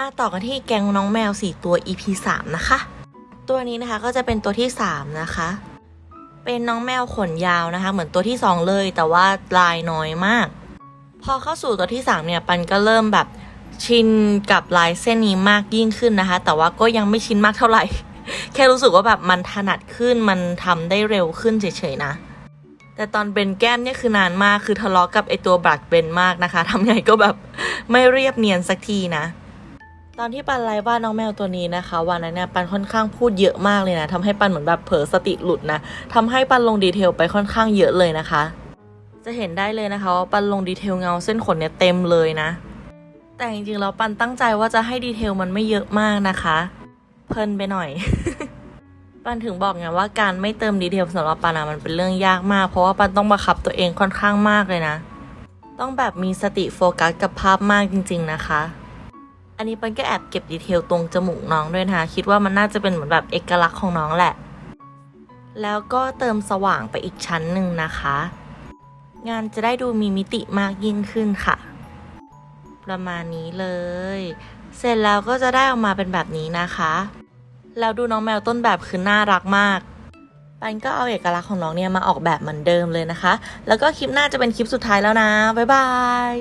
มาต่อกันที่แกงน้องแมว 4 ตัว EP 3 นะคะ ตัวนี้นะคะก็จะเป็นตัวที่ 3 นะคะ เป็นน้องแมวขนยาวนะคะ เหมือนตัวที่ 2 เลย แต่ว่าลายน้อยมาก พอเข้าสู่ตัวที่ 3 เนี่ย ปันก็เริ่มแบบชินกับลายเส้นนี้มากยิ่งขึ้นนะคะ แต่ว่าก็ยังไม่ชินมากเท่าไหร่ แค่รู้สึกว่าแบบมันถนัดขึ้น มันทำได้เร็วขึ้นเฉยๆนะ แต่ตอนเบนแก้มเนี่ยคือนานมาก คือทะเลาะกับไอตัวบักเบนมากนะคะทำไงก็แบบไม่เรียบเนียนสักทีนะ ตอนที่ปันไลฟ์ว่าน้องแมวตัวนี้นะคะ วันนั้นเนี่ยปันค่อนข้างพูดเยอะมากเลยนะทำให้ปันเหมือนแบบเผลอสติหลุดนะทำให้ปันลงดีเทลไปค่อนข้างเยอะเลยนะคะ จะเห็นได้เลยนะคะว่าปันลงดีเทลเงาเส้นขนเนี่ยเต็มเลยนะ แต่จริงๆแล้วปันตั้งใจว่าจะให้ดีเทลมันไม่เยอะมากนะคะ เพลินไปหน่อย ปันถึงบอกไงว่าการไม่เติมดีเทลสำหรับปันอะมันเป็นเรื่องยากมาก เพราะว่าปันต้องบังคับตัวเองค่อนข้างมากเลยนะ ต้องแบบมีสติโฟกัสกับภาพมากจริง ๆ นะคะ อันนี้ปันก็แอบเก็บดีเทลตรงจมูกน้องด้วยนะคะคิดว่ามันน่าจะเป็นเหมือนแบบเอกลักษณ์ของน้องแหละ แล้วก็เติมสว่างไปอีกชั้นหนึ่งนะคะ งานจะได้ดูมีมิติมากยิ่งขึ้นค่ะ ประมาณนี้เลย เสร็จแล้วก็จะได้ออกมาเป็นแบบนี้นะคะ แล้วดูน้องแมวต้นแบบคือน่ารักมากปันก็เอาเอกลักษณ์ของน้องเนี่ยมาออกแบบเหมือนเดิมเลยนะคะ แล้วก็คลิปหน้าจะเป็นคลิปสุดท้ายแล้วนะ บ๊ายบาย